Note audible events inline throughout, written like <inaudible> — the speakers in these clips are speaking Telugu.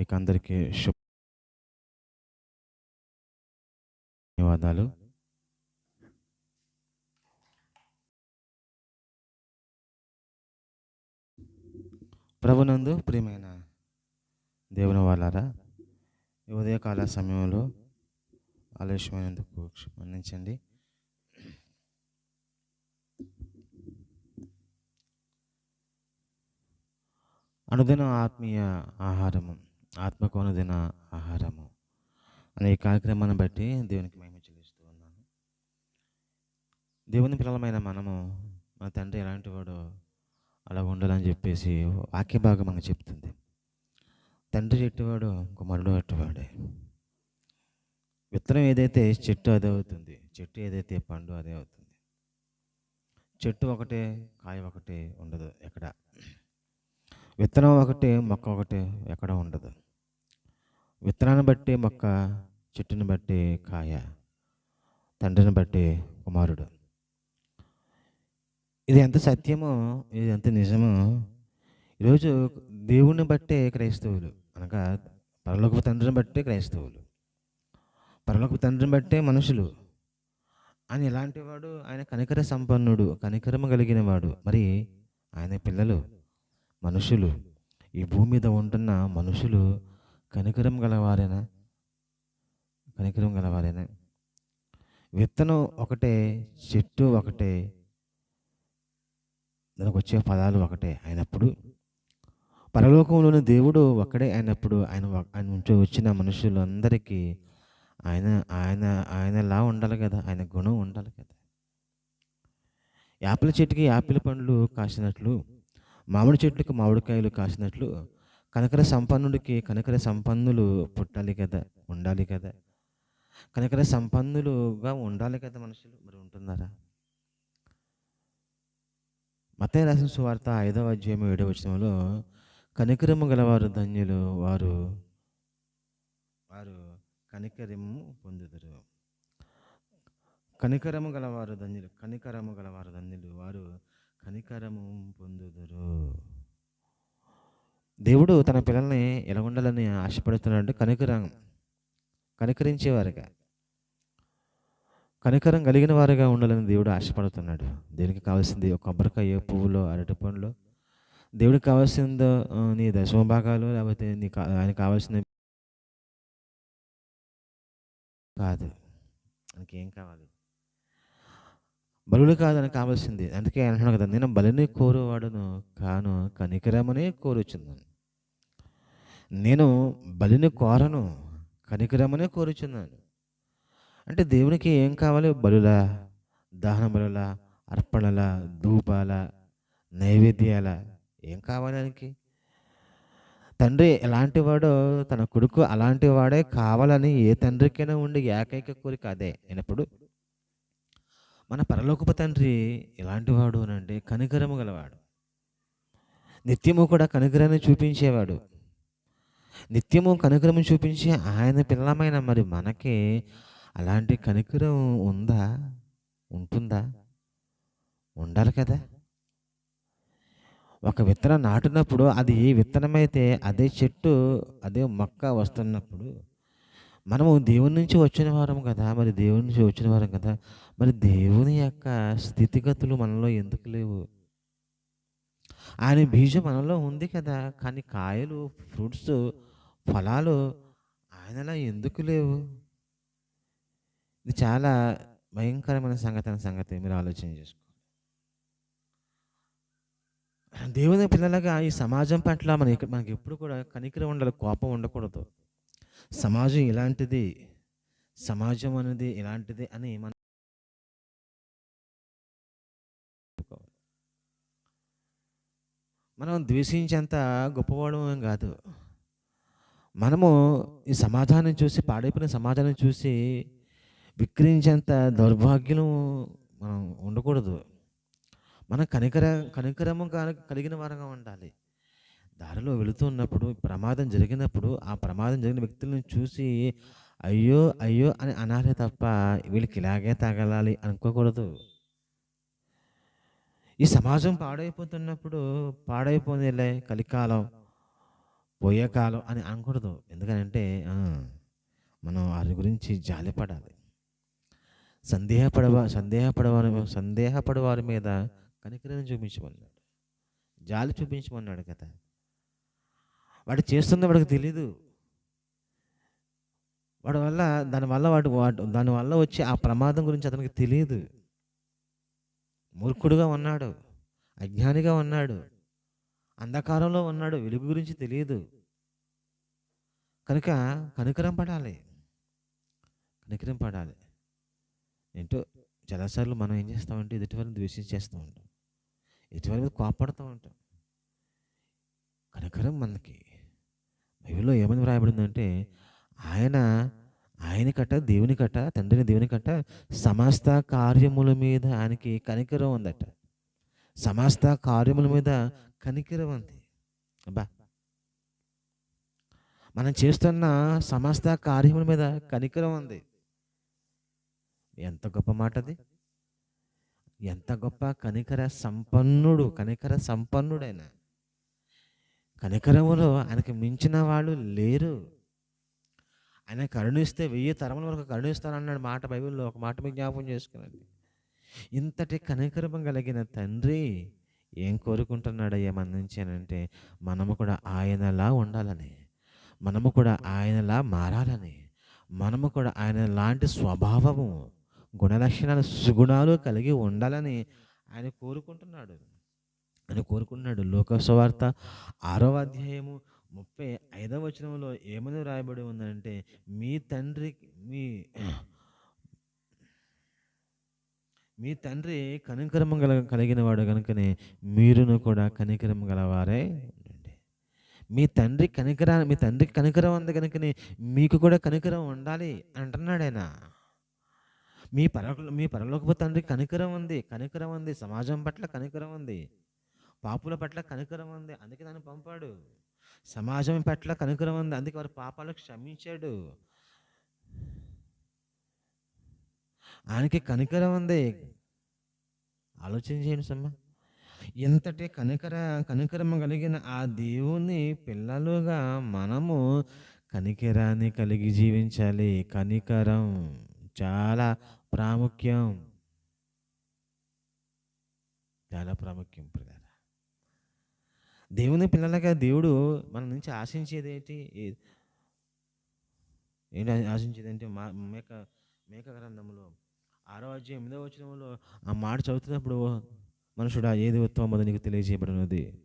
మీకు అందరికీ శుభ ధన్యవాదాలు. ప్రభునందు ప్రియమైన దేవుని వాళ్ళారా ఉదయకాల సమయంలో ఆలస్యమైనందుకు మన్నించండి అనుదిన ఆత్మీయ ఆహారము. ఆత్మకు ఆహారము. అనే కార్యక్రమాన్ని బట్టి దేవునికి మేము చెల్లిస్తూ ఉన్నాను. దేవుని పిల్లలమైన మనము మన తండ్రి ఎలాంటి వాడో అలా ఉండాలని చెప్పేసి వాక్య భాగం మనకు చెప్తుంది. తండ్రి చెట్టువాడు కుమారుడు అట్టువాడే. విత్తనం ఏదైతే చెట్టు అదే అవుతుంది చెట్టు ఏదైతే పండు అదే అవుతుంది. చెట్టు ఒకటే కాయ ఒకటే ఉండదు ఎక్కడ. విత్తనం ఒకటి మొక్క ఒకటి ఎక్కడ ఉండదు. విత్తనాన్ని బట్టి మొక్క చెట్టుని బట్టి కాయ తండ్రిని బట్టి కుమారుడు. ఇది ఎంత సత్యమో ఇది ఎంత నిజమో ఈరోజు దేవుణ్ణి బట్టే క్రైస్తవులు అనగా పరలోకపు తండ్రిని బట్టే క్రైస్తవులు. పరలోకపు తండ్రిని బట్టే మనుషులు. ఆయన ఎలాంటి వాడు? ఆయన కనికర సంపన్నుడు కనికరము కలిగిన వాడు. మరి ఆయన పిల్లలు మనుషులు. ఈ భూమి మీద ఉంటున్న మనుషులు కనికరం గలవారేనా? కనికరం గలవారేనా? విత్తనం ఒకటే చెట్టు ఒకటే దానికి వచ్చే పదాలు ఒకటే అయినప్పుడు పరలోకంలోని దేవుడు ఒక్కడే అయినప్పుడు ఆయన ఆయన నుంచి వచ్చిన మనుషులందరికీ ఆయన ఆయన ఆయనలా ఉండాలి కదా ఆయన గుణం ఉండాలి కదా. యాపిల్ చెట్టుకి యాపిల్ పండ్లు కాసినట్లు మామిడి చెట్లకు మామిడికాయలు కాసినట్లు కనకర సంపన్నుడికి కనకర సంపన్నులు పుట్టాలి కదా ఉండాలి కదా. కనకర సంపన్నులుగా ఉండాలి కదా మనుషులు మరి ఉంటున్నారా? మత రాసిన సువార్త ఐదవ అధ్యాయం ఏడవ వచనంలో కనికరము గలవారు ధన్యులు వారు వారు కనికరము పొందుతారు కనికరము గలవారు ధన్యులు కనికరము గలవారు ధన్యులు వారు కనికరము పొందుదురు. దేవుడు తన పిల్లల్ని ఎలా ఉండాలని ఆశపడుతున్నాడు కనికరం కనికరించేవారుగా. కనికరం కలిగిన వారుగా ఉండాలని దేవుడు ఆశపడుతున్నాడు. దేనికి కావాల్సింది? ఒక కొబ్బరికాయ పువ్వులో అరటి పండ్లు. దేవుడికి కావాల్సిందో నీ దశమ భాగాలు లేకపోతే నీ కా- ఆయన కావాల్సిన కాదు. ఆయనకి ఏం కావాలి? బలులు కాదని కావాల్సింది. అందుకే అంటున్నాను కదా నేను బలిని కోరువాడును కాను కనికరమనే కోరుచున్నాను. నేను బలిని కోరను కనికరమనే కోరుచున్నాను. అంటే దేవునికి ఏం కావాలి? బలుల దహన బలుల అర్పణల ధూపాల నైవేద్యాల ఏం కావాలి ఆయనకి? తండ్రి ఎలాంటి వాడో తన కొడుకు అలాంటి వాడే కావాలని ఏ తండ్రికైనా ఉండే ఏకైక కోరిక అదే. అయినప్పుడు మన పరలోకపు తండ్రి ఎలాంటివాడు అని అంటే కనికరము గలవాడు. నిత్యము కూడా కనికరాన్ని చూపించేవాడు. నిత్యము కనికరము చూపించే ఆయన పిల్లమైన మరి మనకి అలాంటి కనికరం ఉందా? ఉంటుందా? ఉండాలి కదా. ఒక విత్తనం నాటినప్పుడు అది ఏ విత్తనమైతే అదే చెట్టు అదే మొక్క వస్తున్నప్పుడు మనము దేవుని నుంచి వచ్చిన వారం కదా మరి దేవుని నుంచి వచ్చిన వారం కదా. మరి దేవుని యొక్క స్థితిగతులు మనలో ఎందుకు లేవు? ఆయన బీజం మనలో ఉంది కదా కానీ కాయలు ఫ్రూట్స్ ఫలాలు ఆయనలో ఎందుకు లేవు? ఇది చాలా భయంకరమైన సంగతి అనే సంగతి మీరు ఆలోచన చేసుకో దేవుని పిల్లలుగా ఈ సమాజం పట్ల మన మనకి ఎప్పుడు కూడా కనికరం ఉండాలి కోపం ఉండకూడదు. సమాజం ఇలాంటిది సమాజం అనేది ఇలాంటిది అని మనం మనం ద్వేషించేంత గొప్పవాడు ఏం కాదు. మనము ఈ సమాజాన్ని చూసి పాడైపోయిన సమాజాన్ని చూసి విక్రయించేంత దౌర్భాగ్యం మనం ఉండకూడదు. మనం కనికర కనికరము కలిగిన వారంగా ఉండాలి. దారిలో వెళుతున్నప్పుడు ప్రమాదం జరిగినప్పుడు ఆ ప్రమాదం జరిగిన వ్యక్తులను చూసి అయ్యో అయ్యో అని అనాలే తప్ప వీళ్ళకి ఇలాగే తగలాలి అనుకోకూడదు. ఈ సమాజం పాడైపోతున్నప్పుడు పాడైపోయిలే కలికాలం పోయే కాలం అని అనకూడదు. ఎందుకంటే మనం వారి గురించి జాలిపడాలి. సందేహపడవ సందేహపడవారి సందేహపడవారి మీద కనికరం చూపించమన్నాడు. జాలి చూపించమన్నాడు కదా. వాడు చేస్తుంది వాడికి తెలీదు. వాడి వల్ల దానివల్ల వాడు వాడు దానివల్ల వచ్చే ఆ ప్రమాదం గురించి అతనికి తెలియదు మూర్ఖుడుగా ఉన్నాడు అజ్ఞానిగా ఉన్నాడు అంధకారంలో ఉన్నాడు వెలుగు గురించి తెలియదు కనుక కనికరం పడాలి. కనికరం పడాలి. ఏంటో చాలాసార్లు మనం ఏం చేస్తామంటే ఎదుటివారిని ద్వేషించేస్తూ ఉంటాం ఎదుటివారి మీద కోపడుతూ ఉంటాం. కనికరం మనకి. బైబిల్లో ఏమని వ్రాయబడిందంటే ఆయన ఆయన కట్ట దేవుని కట్ట తండ్రిని దేవుని కట్ట సమస్త కార్యముల మీద ఆయనకి కనికరం ఉందట. సమస్త కార్యముల మీద కనికరం ఉంది. అబ్బా! మనం చేస్తున్న సమస్త కార్యముల మీద కనికరం ఉంది. ఎంత గొప్ప మాట అది. ఎంత గొప్ప కనికర సంపన్నుడు కనికర సంపన్నుడైన కనికరములో ఆయనకి మించిన వాళ్ళు లేరు. ఆయన కరుణిస్తే వెయ్యి తరముల వరకు కరుణిస్తానన్నాడు మాట బైబిల్లో ఒక మాట మీకు జ్ఞాపకం చేసుకునండి. ఇంతటి కనికరమం కలిగిన తండ్రి ఏం కోరుకుంటున్నాడయ్యా మన నుంచి అని అంటే మనము కూడా ఆయనలా ఉండాలని మనము కూడా ఆయనలా మారాలని మనము కూడా ఆయన లాంటి స్వభావము గుణలక్షణాలు సుగుణాలు కలిగి ఉండాలని ఆయన కోరుకుంటున్నాడు. అని కోరుకుంటున్నాడు లోకస్వార్త ఆరవ అధ్యాయము ముప్పై ఐదవ వచనంలో ఏమని రాయబడి ఉందంటే మీ తండ్రి మీ <clears throat> మీ తండ్రి కనికరము గల కలిగిన వాడు కనుకనే మీరును కూడా కనికరము గలవారే మీ తండ్రి కనికరా మీ తండ్రికి కనికరం ఉంది కనుకనే మీకు కూడా కనికరం ఉండాలి అంటున్నాడు ఆయన. మీ పర మీ పరలోకపు తండ్రి కనికరం ఉంది కనికరం ఉంది సమాజం పట్ల కనికరం ఉంది. పాపుల పట్ల కనికరం ఉంది. అందుకే దాన్ని పంపాడు. సమాజం పట్ల కనికరం ఉంది. అందుకే వారి పాపాలు క్షమించాడు. ఆయనకి కనికరం ఉంది. ఆలోచన చేయండి సమ్మ. ఎంతటి కనికర కనికరము కలిగిన ఆ దేవుని పిల్లలుగా మనము కనికరాన్ని కలిగి జీవించాలి. కనికరం చాలా ప్రాముఖ్యం. చాలా ప్రాముఖ్యం ప్రధాన దేవుని పిల్లలగా దేవుడు మన నుంచి ఆశించేది ఏంటి? ఏంటి ఆశించేది అంటే మా మేక మేక గ్రంథంలో ఆరో అధ్యాయం ఎనిమిదో వచనంలో ఆ మాట చదువుతున్నప్పుడు మనుషుడా ఏది ఉత్తమదో నీకు తెలియజేయబడినది.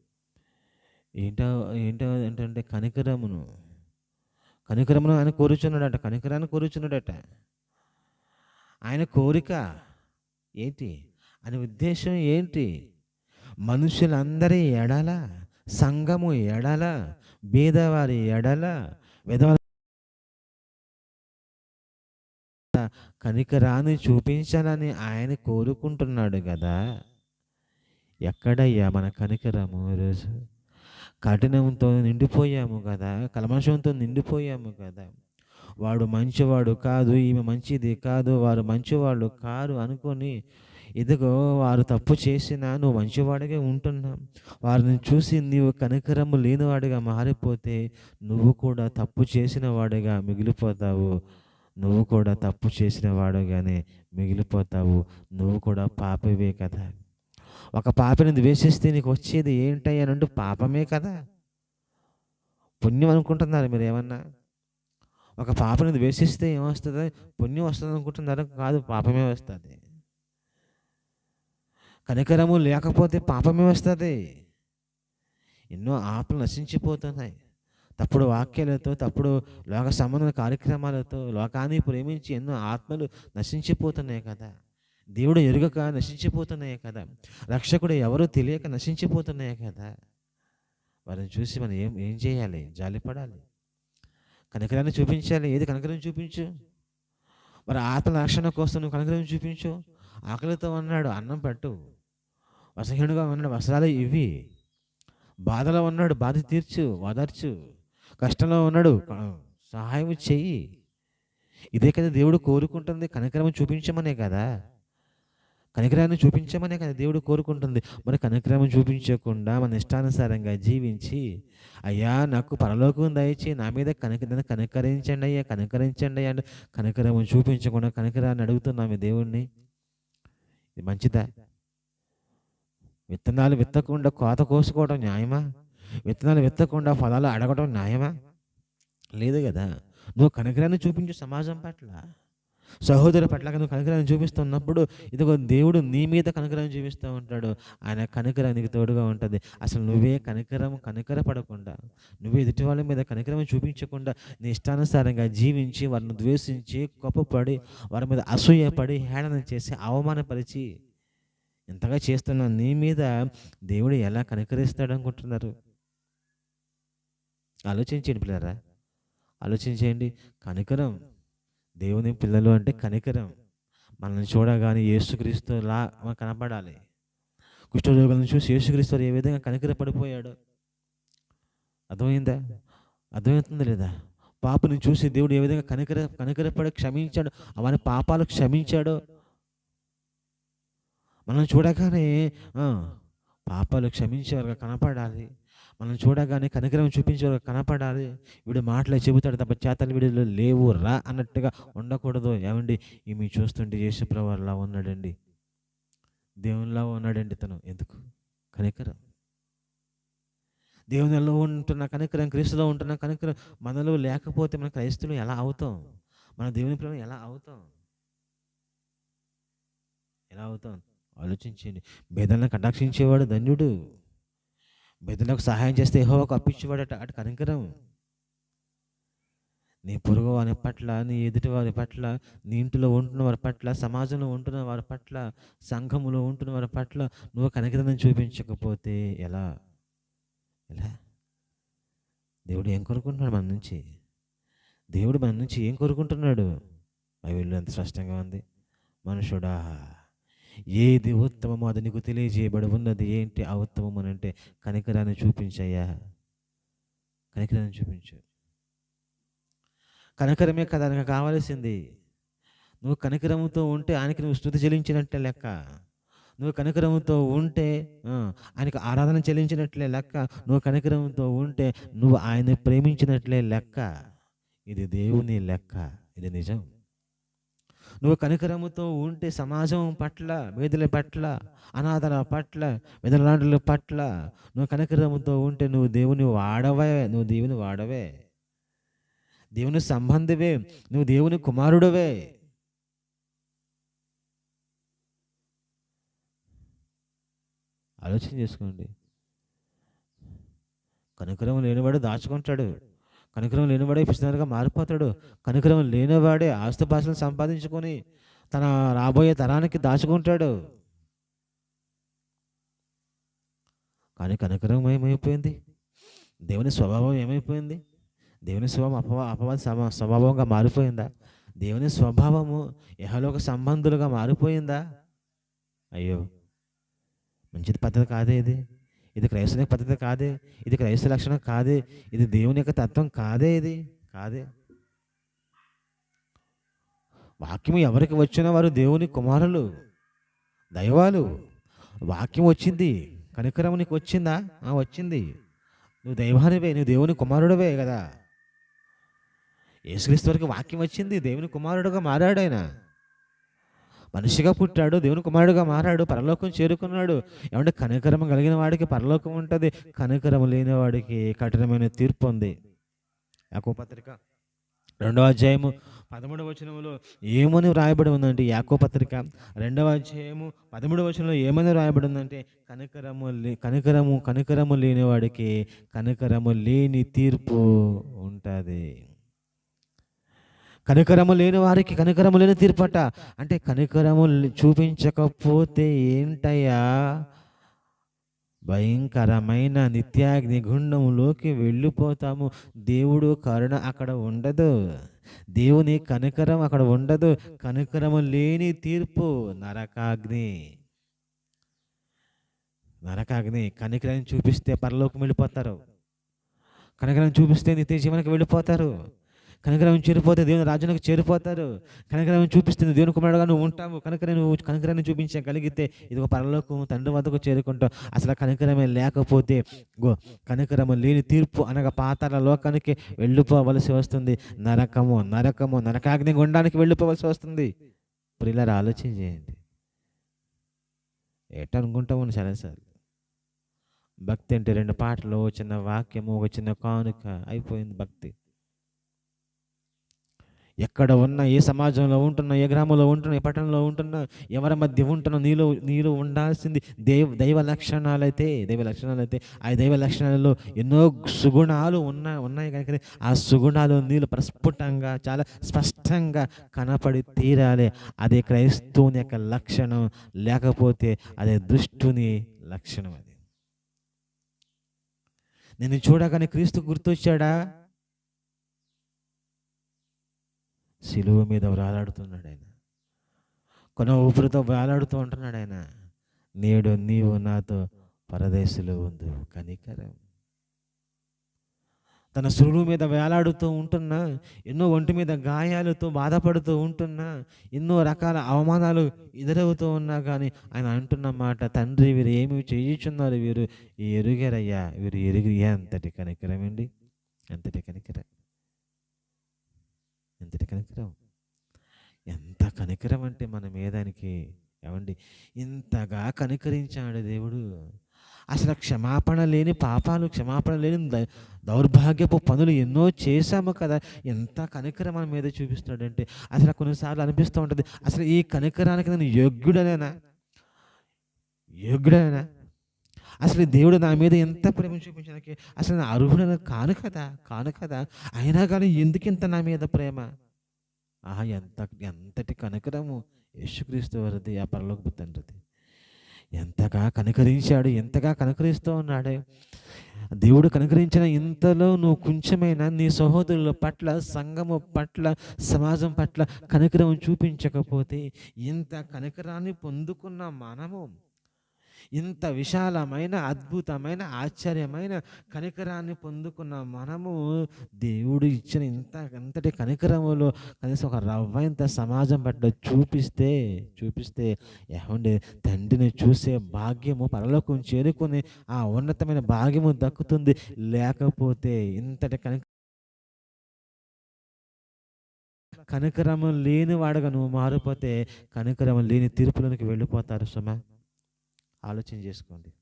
ఏంటో ఏంటో ఏంటంటే కనికరమును. కనికరమును ఆయన కోరుచున్నాడట కనికరాన్ని కోరుచున్నాడట. ఆయన కోరిక ఏంటి? ఆయన ఉద్దేశం ఏంటి? మనుషులందరి ఎడాలా సంఘము ఎడల బీదవారి ఎడల విధవ కనికరాన్ని చూపించాలని ఆయన కోరుకుంటున్నాడు కదా. ఎక్కడయ్యా మన కనికరము ఈరోజు? కఠినంతో నిండిపోయాము కదా కలమషంతో నిండిపోయాము కదా. వాడు మంచివాడు కాదు ఈమె మంచిది కాదు వారు మంచివాళ్ళు కారు అనుకొని ఇదిగో వారు తప్పు చేసినా నువ్వు మంచివాడిగా ఉంటున్నావు వారిని చూసి నీవు కనికరము లేనివాడిగా మారిపోతే నువ్వు కూడా తప్పు చేసిన వాడిగా మిగిలిపోతావు. నువ్వు కూడా తప్పు చేసిన వాడుగానే మిగిలిపోతావు. నువ్వు కూడా పాపవే కదా. ఒక పాపని ద్వేషిస్తే నీకు వచ్చేది ఏంటయ్యా అని అంటే పాపమే కదా. పుణ్యం అనుకుంటున్నారు మీరు ఏమన్నా? ఒక పాపని ద్వేషిస్తే ఏమొస్తుంది? పుణ్యం వస్తుంది అనుకుంటున్నారు కాదు పాపమే వస్తుంది. కనికరము లేకపోతే పాపమే వస్తుంది ఎన్నో ఆపలు నశించిపోతున్నాయి. తప్పుడు వాక్యాలతో తప్పుడు లోక సంబంధ కార్యక్రమాలతో లోకాన్ని ప్రేమించి ఎన్నో ఆత్మలు నశించిపోతున్నాయి కదా. దేవుడు ఎరుగక నశించిపోతున్నాయి కదా. రక్షకుడు ఎవరో తెలియక నశించిపోతున్నాయి కదా. వారిని చూసి మనం ఏం ఏం చేయాలి? జాలిపడాలి. కనికరాన్ని చూపించాలి. ఏది కనికరం చూపించు? మరి ఆత్మ రక్షణ కోసం నువ్వు కనికరం చూపించు. ఆకలితో ఉన్నాడు అన్నం పెట్టు. వసహీనుగా ఉన్నాడు వస్త్రాలు ఇవి బాధలో ఉన్నాడు బాధ తీర్చు ఓదార్చు కష్టంలో ఉన్నాడు సహాయం చెయ్యి. ఇదే కదా దేవుడు కోరుకుంటుంది కనికరం చూపించమనే కదా. కనికరాన్ని చూపించమనే కదా దేవుడు కోరుకుంటుంది. మరి కనికరాన్ని చూపించకుండా మన ఇష్టానుసారంగా జీవించి అయ్యా నాకు పరలోకం దయచి నా మీద కనిక నన్ను కనికరించండి అయ్యా కనికరించండి అయ్యా అంటే చూపించకుండా కనికరాన్ని అడుగుతున్నాము దేవుణ్ణి. ఇది మంచిదా? విత్తనాలు విత్తకుండా కోత కోసుకోవడం న్యాయమా? విత్తనాలు విత్తకుండా ఫలాలు అడగడం న్యాయమా? లేదు కదా. నువ్వు కనికరాన్ని చూపించు సమాజం పట్ల. సహోదరు పట్ల నువ్వు కనికరాన్ని చూపిస్తున్నప్పుడు ఇదిగో దేవుడు నీ మీద కనికరాన్ని చూపిస్తూ ఉంటాడు. ఆయన కనికరం నీకు తోడుగా ఉంటుంది. అసలు నువ్వే కనికరం కనికర పడకుండా నువ్వే ఎదుటి వాళ్ళ మీద కనికరం చూపించకుండా నీ ఇష్టానుసారంగా జీవించి వారిని ద్వేషించి కోపపడి వారి మీద అసూయపడి హేళన చేసి అవమానపరిచి ఇంతగా చేస్తున్న నీ మీద దేవుడు ఎలా కనికరిస్తాడు అనుకుంటున్నారు? ఆలోచించండి పిల్లరా. ఆలోచించేయండి. కనికరం దేవుని పిల్లలు అంటే కనికరం. మనల్ని చూడగానే యేసుక్రీస్తులా మనకు కనపడాలి. కుష్ఠరోగులను చూసి యేసుక్రీస్తు ఏ విధంగా కనికర పడిపోయాడు అర్థమైందా? అర్థమవుతుంది లేదా? పాపని చూసి దేవుడు ఏ విధంగా కనికర కనికరపడి క్షమించాడు అవని పాపాలు క్షమించాడు. మనం చూడగానే పాపాలు క్షమించేవారుగా కనపడాలి. మనం చూడగానే కనికరం చూపించే కనపడాలి. వీడు మాటలు చెబుతాడు తప్ప చేతలు వీడిలో లేవు. రా అన్నట్టుగా ఉండకూడదు. ఏమండి? ఈమె చూస్తుంటే యేసుప్రవారిలా ఉన్నాడండి. దేవునిలా ఉన్నాడండి తను. ఎందుకు? కనికరం. దేవునిలో ఉంటున్న కనికరం క్రీస్తులో ఉంటున్న కనికరం మనలో లేకపోతే మన క్రైస్తువులు ఎలా అవుతాం? మన దేవుని ప్రేమ ఎలా అవుతాం? ఎలా అవుతాం? ఆలోచించండి. భేదాలను కటాక్షించేవాడు ధన్యుడు. బెదలకు సహాయం చేస్తే ఏహోవాకు అప్పించేవాడట అటు కనికరం. నీ పొరుగు వారి పట్ల నీ ఎదుటి వారి పట్ల నీ ఇంటిలో ఉంటున్న వారి పట్ల సమాజంలో ఉంటున్న వారి పట్ల సంఘములో ఉంటున్న వారి పట్ల నువ్వు కనికరం చూపించకపోతే ఎలా? ఎలా? దేవుడు ఏం కోరుకుంటున్నాడు మన నుంచి? దేవుడు మన నుంచి ఏం కోరుకుంటున్నాడు? అవి ఎంత స్పష్టంగా ఉంది. మనుషుడా ఏది ఉత్తమమో అది నీకు తెలియజేయబడి ఉన్నది. ఏంటి ఆ ఉత్తమం అని అంటే కనికరాన్ని చూపించయ్యా. కనికరాన్ని చూపించు. కనికరమే కదా నాకు కావాల్సింది. నువ్వు కనికరముతో ఉంటే ఆయనకి నువ్వు స్థుతి చెల్లించినట్లే లెక్క. నువ్వు కనికరముతో ఉంటే ఆయనకు ఆరాధన చెల్లించినట్లే లెక్క. నువ్వు కనికరముతో ఉంటే నువ్వు ఆయన ప్రేమించినట్లే లెక్క. ఇది దేవుని లెక్క. ఇది నిజం. నువ్వు కనికరముతో ఉంటే సమాజం పట్ల వేదుల పట్ల అనాథల పట్ల వెదలాండ్రుల పట్ల నువ్వు కనికరముతో ఉంటే నువ్వు దేవుని వాడవే నువ్వు దేవుని వాడవే. దేవుని సంబంధివే నువ్వు దేవుని కుమారుడవే. ఆలోచన చేసుకోండి. కనికరం లేనివాడు దాచుకుంటాడు. కనికరం లేనివాడే పిచ్చిదారుగా మారిపోతాడు. కనికరం లేనివాడే ఆస్తుపాస్తులను సంపాదించుకొని తన రాబోయే తరానికి దాచుకుంటాడు. కానీ కనికరం ఏమైపోయింది? దేవుని స్వభావం ఏమైపోయింది? దేవుని స్వభావం అపవా అపవాద స్వభావంగా మారిపోయిందా? దేవుని స్వభావము యహలోక సంబంధులుగా మారిపోయిందా? అయ్యో మంచిది పద్ధతి కాదే ఇది. ఇది క్రైస్తవ పద్ధతి కాదే ఇది క్రైస్తవ లక్షణం కాదే ఇది దేవుని యొక్క తత్వం కాదే ఇది? కాదే. వాక్యం ఎవరికి వచ్చినా వారు దేవుని కుమారులు దైవాలు. వాక్యం వచ్చింది కనికరం నీకు వచ్చిందా వచ్చింది. నువ్వు దైవానివే నువ్వు దేవుని కుమారుడివే కదా. యేసుక్రీస్తు వరకు వాక్యం వచ్చింది దేవుని కుమారుడుగా మారాడు ఆయన. మనిషిగా పుట్టాడు దేవుని కుమారుడుగా మారాడు పరలోకం చేరుకున్నాడు. ఏమంటే కనికరం కలిగిన వాడికి పరలోకం ఉంటుంది. కనికరం లేని వాడికి కఠినమైన తీర్పు ఉంది. యాకో పత్రిక రెండవ అధ్యాయము పదమూడవ వచనంలో ఏమని వ్రాయబడి ఉందంటే యాకో పత్రిక రెండవ అధ్యాయము పదమూడవ వచనంలో ఏమని వ్రాయబడి ఉందంటే కనికరము లే కనికరము కనికరము లేని వాడికి కనికరము లేని తీర్పు ఉంటుంది. కనికరము లేని వారికి కనికరము లేని తీర్పట. అంటే కనికరము చూపించకపోతే ఏంటయ్యా? భయంకరమైన నిత్యాగ్ని గుండంలోకి వెళ్ళిపోతాము. దేవుడు కరుణ అక్కడ ఉండదు. దేవుని కనికరం అక్కడ ఉండదు. కనికరము లేని తీర్పు నరకాగ్ని. నరకాగ్ని కనికరం చూపిస్తే పరలోకం వెళ్ళిపోతారు. కనికరం చూపిస్తే నిత్య జీవనకి వెళ్ళిపోతారు. కనకరం చేరిపోతే దేవుని రాజ్యానికి చేరిపోతారు. కనకరం చూపిస్తుంది దేవుని కుమారుడుగా నువ్వు ఉంటావు. కనుక నువ్వు కనకరాన్ని చూపించగలిగితే ఇది ఒక పరలోకం తండ్రి వద్దకు చేరుకుంటావు. అసలు కనకరమే లేకపోతే గో కనికరము లేని తీర్పు అనగా పాతాల లోకానికి వెళ్ళిపోవలసి వస్తుంది. నరకము నరకము నరకాగ్ని గుండానికి వెళ్ళిపోవలసి వస్తుంది. ప్రియులారా ఆలోచన చేయండి. సరే చాలాసార్లు భక్తి అంటే రెండు పాటలు చిన్న వాక్యము ఒక చిన్న కానుక. అయిపోయింది భక్తి. ఎక్కడ ఉన్నా ఏ సమాజంలో ఉంటున్నా ఏ గ్రామంలో ఉంటున్నా ఏ పట్టణంలో ఉంటున్నా ఎవరి మధ్య ఉంటున్నా నీలో నీలో ఉండాల్సింది దైవ దైవ లక్షణాలైతే దైవ లక్షణాలైతే ఆ దైవ లక్షణాలలో ఎన్నో సుగుణాలు ఉన్నా ఉన్నాయి కనుక ఆ సుగుణాలు నీళ్ళు ప్రస్ఫుటంగా చాలా స్పష్టంగా కనపడి తీరాలి. అది క్రైస్తవుని యొక్క లక్షణం లేకపోతే అదే దుష్టుని లక్షణం అది. నేను చూడగానే క్రీస్తు గుర్తొచ్చాడా? సిలువ మీద వ్రాలాడుతున్నాడు ఆయన. కొన ఊపిరితో వేలాడుతూ ఉంటున్నాడు ఆయన. నేడు నీవు నాతో పరదేశంలో ఉంది కనికరం. తన సులువు మీద వేలాడుతూ ఉంటున్నా ఎన్నో ఒంటి మీద గాయాలతో బాధపడుతూ ఉంటున్నా ఎన్నో రకాల అవమానాలు ఎదురవుతూ ఉన్నా కానీ ఆయన అంటున్న మాట తండ్రి వీరు ఏమి చేయుచున్నారు? వీరు ఎరుగరయ్యా వీరు ఎరుగిరియా అంతటి కనికరమండి అంతటి కనికరం. ఎంతటి కనికరం? ఎంత కనికరం అంటే మన మీదానికి ఏమండి? ఇంతగా కనికరించాడు దేవుడు. అసలు క్షమాపణ లేని పాపాలు క్షమాపణ లేని దౌర్భాగ్యపు పనులు ఎన్నో చేశాము కదా. ఎంత కనికరం మన మీద చూపిస్తున్నాడంటే అసలు కొన్నిసార్లు అనిపిస్తూ ఉంటుంది. అసలు ఈ కనికరానికి నేను యోగ్యుడనేనా? యోగ్యుడనేనా? అసలు దేవుడు నా మీద ఎంత ప్రేమ చూపించడానికి అసలు నా అర్హుడన కాను కదా కాను కదా? అయినా కానీ ఎందుకు ఇంత నా మీద ప్రేమ? ఆహా ఎంత ఎంతటి కనకరము యేసుక్రీస్తు వారిది ఆ పరలోకపు తండ్రిది. ఎంతగా కనకరించాడు ఎంతగా కనకరిస్తూ ఉన్నాడే. దేవుడు కనకరించిన ఇంతలో నువ్వు కొంచెమైనా నీ సహోదరుల పట్ల సంఘము పట్ల సమాజం పట్ల కనికరం చూపించకపోతే ఇంత కనికరాన్ని పొందుకున్న మనము ఇంత విశాలమైన అద్భుతమైన ఆశ్చర్యమైన కనికరాన్ని పొందుకున్న మనము దేవుడు ఇచ్చిన ఇంత ఇంతటి కనికరములో కనీసం ఒక రవ్వ ఇంత సమాజం పట్ల చూపిస్తే చూపిస్తే ఏమండి తండ్రిని చూసే భాగ్యము పరలోకం చేరుకుని ఆ ఉన్నతమైన భాగ్యము దక్కుతుంది. లేకపోతే ఇంతటి కనిక కనికరము లేని వాడుగా నువ్వు మారిపోతే కనికరము లేని తీర్పులోనికి వెళ్ళిపోతారు సుమా. ఆలోచన చేసుకోండి.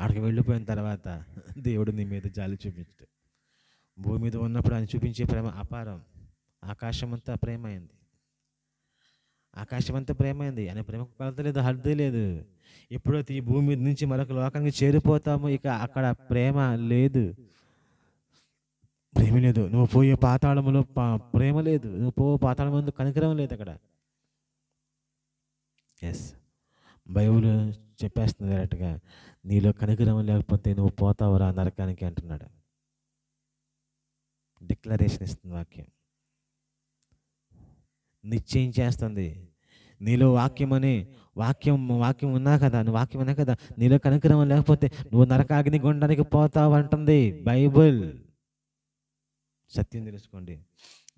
అక్కడికి వెళ్ళిపోయిన తర్వాత దేవుడు నీ మీద జాలి చూపించడు. భూమి మీద ఉన్నప్పుడు ఆయన చూపించే ప్రేమ అపారం. ఆకాశం అంతా ప్రేమ అయింది ఆకాశం అంతా ప్రేమ అయింది ఆయన ప్రేమకు కొలత లేదు హద్దు లేదు. ఎప్పుడైతే ఈ భూమి మీద నుంచి మరొక లోకానికి చేరిపోతామో ఇక అక్కడ ప్రేమ లేదు. ప్రేమ లేదు. నువ్వు పోయే పాతాళములో పా- ప్రేమ లేదు. నువ్వు పో పాతాళం ముందు కనికరం లేదు అక్కడ. ఎస్ బైబుల్ చెప్పేస్తుంది డైరెక్ట్గా నీలో కనికరం లేకపోతే నువ్వు పోతావురా నరకానికి అంటున్నాడు. డిక్లరేషన్ ఇస్తుంది వాక్యం. నిశ్చయం చేస్తుంది. నీలో వాక్యం అని వాక్యం వాక్యం ఉన్నా కదా నువ్వు వాక్యం ఉన్నా కదా నీలో కనికరం లేకపోతే నువ్వు నరకాగ్ని గుండానికి పోతావు అంటుంది బైబుల్. సత్యం తెలుసుకోండి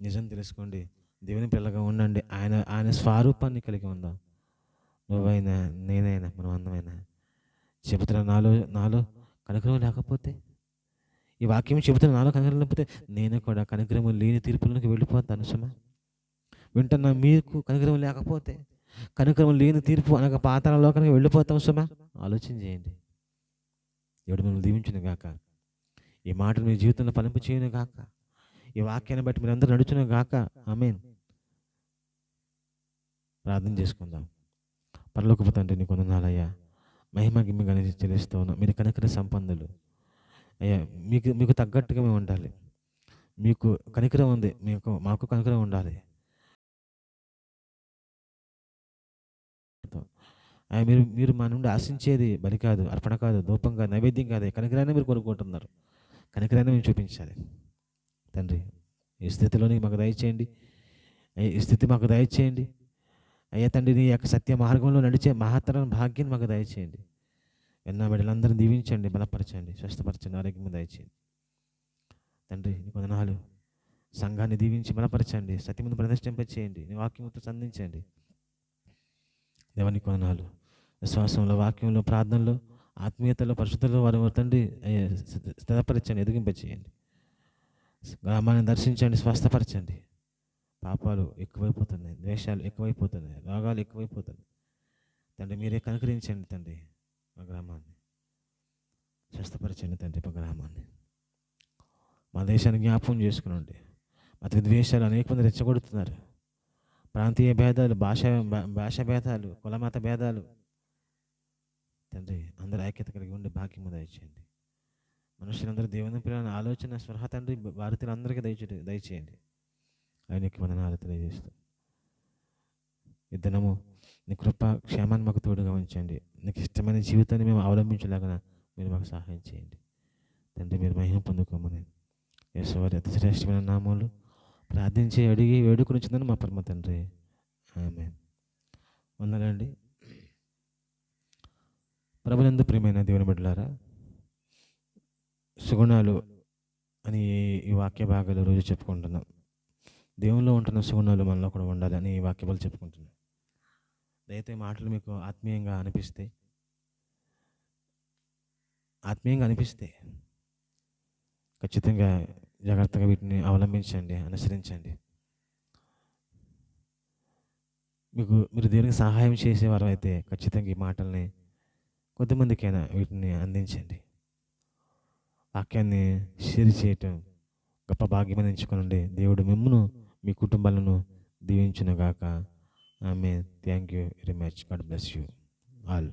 నిజం తెలుసుకోండి దేవుని పిల్లగా ఉండండి ఆయన ఆయన స్వరూపాన్ని కలిగి ఉందాం. నువ్వైనా నేనైనా మనం అందమైనా చెబుతున్న నాలో నాలో కనికరం లేకపోతే ఈ వాక్యం చెబుతున్న నాలో కనికరం లేకపోతే నేను కూడా కనికరం లేని తీర్పులకు వెళ్ళిపోతాను సుమా వింటున్న మీకు కనికరం లేకపోతే కనికరం లేని తీర్పు అనగా పాతాల లోకానికి వెళ్ళిపోతాం సుమా ఆలోచన చేయండి. ఎవడు మిమ్మల్ని దీవించును గాక. ఈ మాటలు మీ జీవితంలో పలింపు చేయను గాక. ఈ వాక్యాన్ని బట్టి మీరు అందరూ నడుచును గాక. ఆమెన్. ప్రార్థన చేసుకుందాం. పరలోకపు తండ్రి నీకు వందనాలయ్యా మహిమ గిమ్మి గణించి చెల్లిస్తూ ఉన్నాం. మీరు కనికర సంపన్నులు. అయ్యా మీకు మీకు తగ్గట్టుగా మేము ఉండాలి. మీకు కనికరం ఉంది. మీకు మాకు కనికరం ఉండాలి. అయ్యా మీరు మీరు మా నుండి ఆశించేది బలి కాదు అర్పణ కాదు ధూపం కాదు నైవేద్యం కాదు. కనికరాన్ని మీరు కొనుక్కుంటున్నారు కనికరాన్ని మేము చూపించాలి. తండ్రి ఈ స్థితిలోని మాకు దయచేయండి. అయ్యా ఈ స్థితి మాకు దయచేయండి. అయ్యా తండ్రి నీ యొక్క సత్య మార్గంలో నడిచే మహత్తర భాగ్యం మాకు దయచేయండి. విన్న బిడ్డలందరూ దీవించండి బలపరచండి స్వస్థపరచండి ఆరోగ్యం దయచేయండి. తండ్రి నీకు వందనాలు. సంఘాన్ని దీవించి బలపరచండి సత్యమును ప్రదర్శింప చేయండి నీ వాక్యంతో సంధించండి. దేవానికి వందనాలు. విశ్వాసంలో వాక్యంలో ప్రార్థనలో ఆత్మీయతలో పరిశుద్ధులు వారి తండ్రి స్థిరపరచండి ఎదిగింపచేయండి. గ్రామాన్ని దర్శించండి స్వస్థపరచండి. పాపాలు ఎక్కువైపోతున్నాయి ద్వేషాలు ఎక్కువైపోతున్నాయి రోగాలు ఎక్కువైపోతున్నాయి. తండ్రి మీరే కనుకరించండి తండ్రి మా గ్రామాన్ని. స్వస్థపరచండి తండ్రి మా గ్రామాన్ని. మా దేశాన్ని జ్ఞాపకం చేసుకునండి. మత విద్వేషాలు అనేక మంది రెచ్చగొడుతున్నారు. ప్రాంతీయ భేదాలు భాష భాష భేదాలు కులమత భేదాలు. తండ్రి అందరూ ఐక్యత కలిగి ఉండి భాగ్యము దయచేయండి. మనుషులందరూ దేవుని పిల్లలని ఆలోచన స్పృహ తండ్రి భారతీయులందరికీ దయచే దయచేయండి. ఆయనకి వందనాలు తెలియజేస్తాం. ఈ దినము నీ కృప క్షేమాన్ని మాకు తోడుగా ఉంచండి. నీకు ఇష్టమైన జీవితాన్ని మేము అవలంబించలాగా మీరు మాకు సహాయం చేయండి. తండ్రి మీరు మహిమ పొందుకోమని యేసువారి అతి శ్రేష్టమైన నామాలు ప్రార్థించి అడిగి వేడుకొనిచ్చిందని మా పరమ తండ్రి. ఆమె వందలండి ప్రభునందు ప్రియమైన దేవుని బిడ్డలారా సుగుణాలు అని ఈ వాక్య భాగాలు రోజు చెప్పుకుంటున్నాం. దేవుల్లో ఉంటున్న సుగుణాలు మనలో కూడా ఉండాలని ఈ వాక్యాలు చెప్పుకుంటున్నాం దయతో మాటలు మీకు ఆత్మీయంగా అనిపిస్తే ఆత్మీయంగా అనిపిస్తే ఖచ్చితంగా జాగ్రత్తగా వీటిని అవలంబించండి అనుసరించండి. మీకు మీరు దేవునికి సహాయం చేసేవారు అయితే ఖచ్చితంగా ఈ మాటల్ని కొద్దిమందికైనా వీటిని అందించండి. వాక్యాన్ని షేర్ చేయటం గొప్ప భాగ్యమని ఎంచుకోనండి. దేవుడు మిమ్మను మీ కుటుంబాలను దీవించునుగాక. ఆమె thank you very much. God bless you all.